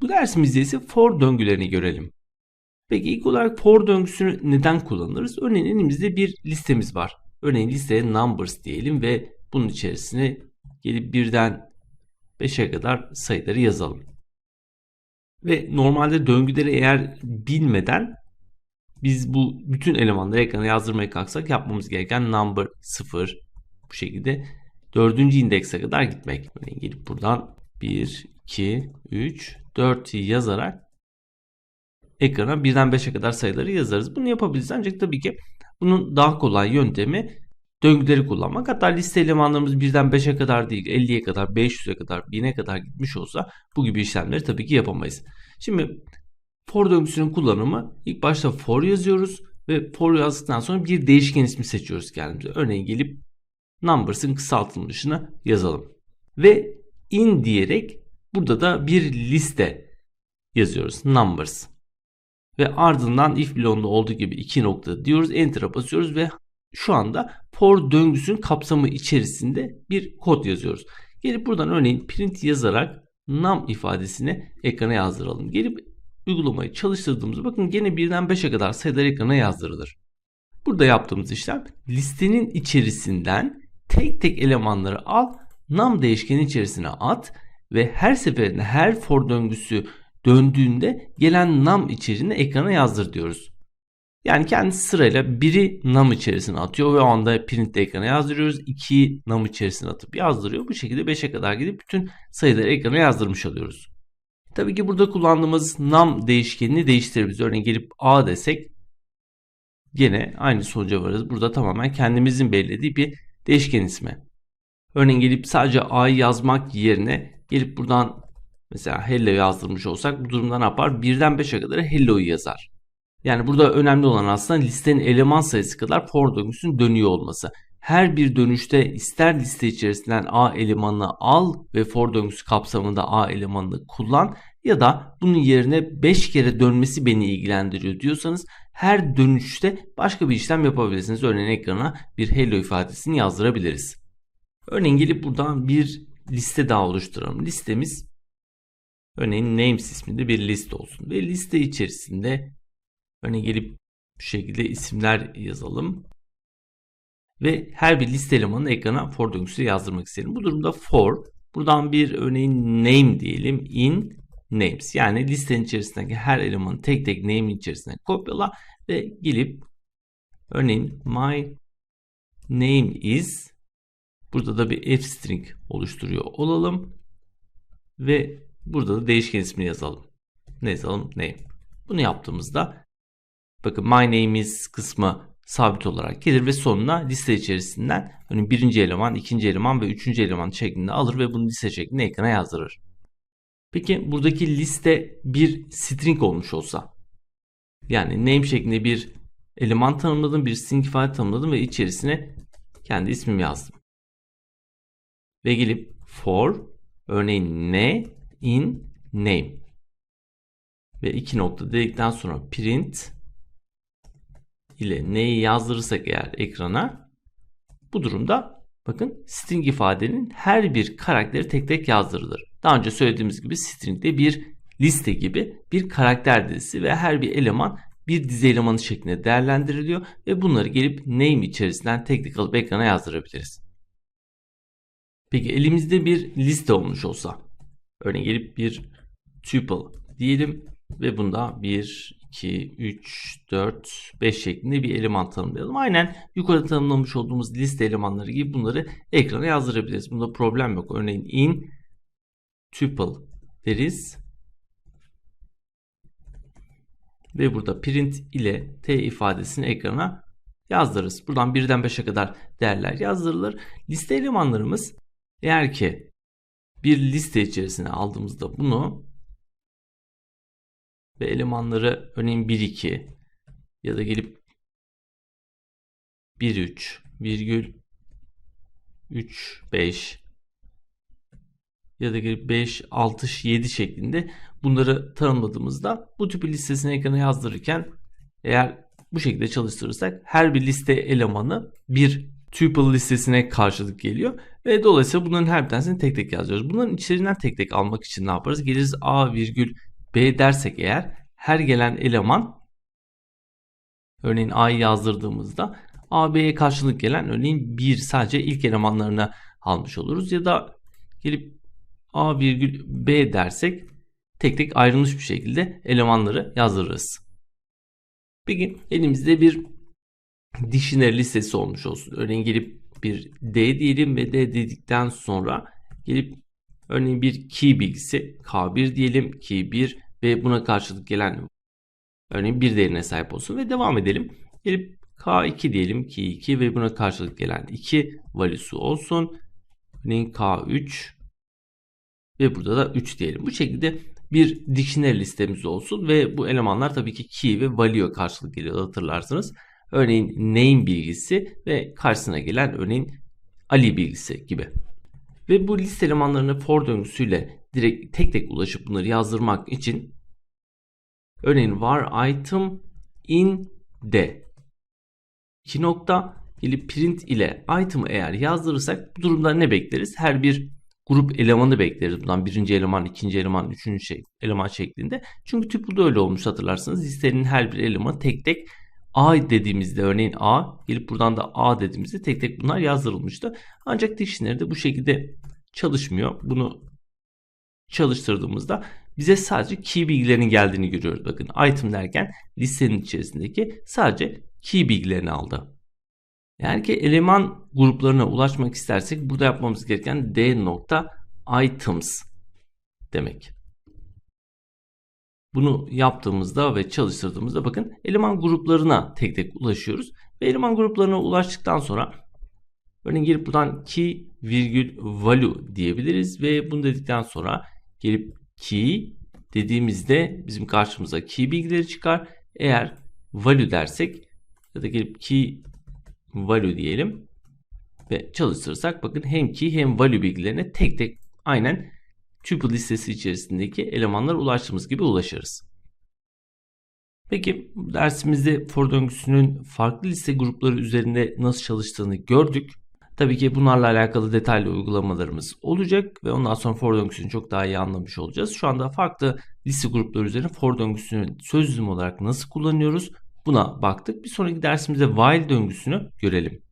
Bu dersimizde ise for döngülerini görelim. Peki ilk olarak for döngüsünü neden kullanırız? Örneğin elimizde bir listemiz var. Örneğin listeye numbers diyelim ve bunun içerisine gelip birden 5'e kadar sayıları yazalım. Ve normalde döngüleri eğer bilmeden biz bu bütün elemanları ekrana yazdırmaya kalksak yapmamız gereken number 0 bu şekilde dördüncü indekse kadar gitmek. Örneğin gelip buradan 1, 2, 3, 4 yazarak ekrana birden 5'e kadar sayıları yazarız. Bunu yapabiliriz ancak tabii ki bunun daha kolay yöntemi döngüleri kullanmak. Hatta liste elemanlarımız birden 5'e kadar değil 50'ye kadar 500'e kadar 1000'e kadar gitmiş olsa bu gibi işlemleri tabii ki yapamayız. Şimdi for döngüsünün kullanımı ilk başta for yazıyoruz ve for yazdıktan sonra bir değişken ismi seçiyoruz kendimize. Örneğin gelip numbers'ın kısaltılmışını yazalım. Ve in diyerek burada da bir liste yazıyoruz. Numbers. Ve ardından if bloğunda olduğu gibi iki nokta diyoruz. Enter'a basıyoruz ve şu anda for döngüsünün kapsamı içerisinde bir kod yazıyoruz. Gelip buradan örneğin print yazarak num ifadesini ekrana yazdıralım. Gelip uygulamayı çalıştırdığımızda bakın gene birden 5'e kadar sayılar ekrana yazdırılır. Burada yaptığımız işlem listenin içerisinden tek tek elemanları al, num değişkenin içerisine at ve her seferinde her for döngüsü döndüğünde gelen num içeriğini ekrana yazdır diyoruz. Yani kendisi sırayla biri num içerisine atıyor ve o anda print ekrana yazdırıyoruz. 2'yi num içerisine atıp yazdırıyor. Bu şekilde 5'e kadar gidip bütün sayıları ekrana yazdırmış oluyoruz. Tabii ki burada kullandığımız num değişkenini değiştirebiliriz. Örneğin gelip a desek gene aynı sonuca varız. Burada tamamen kendimizin belirlediği bir değişken ismi. Örneğin gelip sadece a'yı yazmak yerine gelip buradan mesela hello yazdırmış olsak bu durumda ne yapar? Birden 5'e kadar hello'yu yazar. Yani burada önemli olan aslında listenin eleman sayısı kadar for döngüsünün dönüyor olması. Her bir dönüşte ister liste içerisinden A elemanını al ve for döngüsü kapsamında A elemanını kullan ya da bunun yerine 5 kere dönmesi beni ilgilendiriyor diyorsanız her dönüşte başka bir işlem yapabilirsiniz. Örneğin ekrana bir hello ifadesini yazdırabiliriz. Örneğin gelip buradan bir liste daha oluşturalım. Listemiz örneğin names isminde bir liste olsun ve liste içerisinde örneğin gelip bu şekilde isimler yazalım ve her bir liste elemanını ekrana for döngüsü yazdırmak isterim. Bu durumda for buradan bir örneğin name diyelim in names yani listenin içerisindeki her elemanı tek tek name içerisine kopyala ve gelip örneğin my name is burada da bir f string oluşturuyor olalım ve burada da değişken ismini yazalım. Ne yazalım? Name. Bunu yaptığımızda bakın my name is kısmı sabit olarak gelir ve sonuna liste içerisinden hani birinci eleman, ikinci eleman ve üçüncü eleman şeklinde alır ve bunu liste şeklinde ekrana yazdırır. Peki buradaki liste bir string olmuş olsa yani name şeklinde bir eleman tanımladım, bir string ifade tanımladım ve içerisine kendi ismimi yazdım. Ve gelip for örneğin ne in name ve iki nokta dedikten sonra print ile neyi yazdırırsak eğer ekrana bu durumda bakın string ifadenin her bir karakteri tek tek yazdırılır. Daha önce söylediğimiz gibi string de bir liste gibi bir karakter dizisi ve her bir eleman bir dizi elemanı şeklinde değerlendiriliyor ve bunları gelip name içerisinden tek tek alıp ekrana yazdırabiliriz. Peki elimizde bir liste olmuş olsa örneğin gelip bir tuple diyelim ve bunda 1, 2, 3, 4, 5 şeklinde bir eleman tanımlayalım. Aynen yukarıda tanımlamış olduğumuz liste elemanları gibi bunları ekrana yazdırabiliriz. Bunda problem yok. Örneğin in tuple deriz. Ve burada print ile t ifadesini ekrana yazdırırız. Buradan 1'den 5'e kadar değerler yazdırılır. Liste elemanlarımız eğer ki bir liste içerisine aldığımızda bunu ve elemanları örneğin 1 2 ya da gelip 1 3 virgül 3 5 ya da gelip 5 6 7 şeklinde bunları tanımladığımızda bu tip listesini ekrana yazdırırken eğer bu şekilde çalıştırırsak her bir liste elemanı bir tuple listesine karşılık geliyor. Ve dolayısıyla bunların her bir tanesini tek tek yazıyoruz. Bunların içlerinden tek tek almak için ne yaparız? Geliriz A virgül B dersek eğer her gelen eleman örneğin A'yı yazdırdığımızda A, B'ye karşılık gelen örneğin 1 sadece ilk elemanlarına almış oluruz. Ya da gelip A virgül B dersek tek tek ayrılmış bir şekilde elemanları yazdırırız. Peki elimizde bir dictionary listesi olmuş olsun. Örneğin gelip bir D diyelim ve D dedikten sonra gelip örneğin bir key bilgisi K1 diyelim key 1 ve buna karşılık gelen örneğin bir değerine sahip olsun ve devam edelim. Gelip K2 diyelim key 2 ve buna karşılık gelen 2 value'su olsun. Örneğin K3 ve burada da 3 diyelim. Bu şekilde bir dictionary listemiz olsun ve bu elemanlar tabii ki key ve value karşılık geliyor hatırlarsınız. Örneğin name bilgisi ve karşısına gelen örneğin Ali bilgisi gibi. Ve bu liste elemanlarına for döngüsüyle direkt tek tek ulaşıp bunları yazdırmak için örneğin var item in de 2 nokta gelip print ile item'ı eğer yazdırırsak bu durumda ne bekleriz? Her bir grup elemanı bekleriz. Bundan birinci eleman, ikinci eleman, üçüncü şey, eleman şeklinde. Çünkü tuple'da öyle olmuş hatırlarsınız. Listenin her bir elemanı tek tek A dediğimizde örneğin A gelip buradan da A dediğimizde tek tek bunlar yazdırılmıştı. Ancak dictionary'de bu şekilde çalışmıyor. Bunu çalıştırdığımızda bize sadece key bilgilerinin geldiğini görüyoruz. Bakın item derken listenin içerisindeki sadece key bilgilerini aldı. Yani ki eleman gruplarına ulaşmak istersek burada yapmamız gereken d nokta items demek. Bunu yaptığımızda ve çalıştırdığımızda bakın eleman gruplarına tek tek ulaşıyoruz. Ve eleman gruplarına ulaştıktan sonra örneğin gelip buradan key virgül value diyebiliriz ve bunu dedikten sonra gelip key dediğimizde bizim karşımıza key bilgileri çıkar. Eğer value dersek ya da gelip key value diyelim ve çalıştırırsak bakın hem key hem value bilgilerine tek tek aynen tuple listesi içerisindeki elemanlara ulaştığımız gibi ulaşırız. Peki dersimizde for döngüsünün farklı liste grupları üzerinde nasıl çalıştığını gördük. Tabii ki bunlarla alakalı detaylı uygulamalarımız olacak ve ondan sonra for döngüsünü çok daha iyi anlamış olacağız. Şu anda farklı liste grupları üzerine for döngüsünü söz olarak nasıl kullanıyoruz buna baktık. Bir sonraki dersimizde while döngüsünü görelim.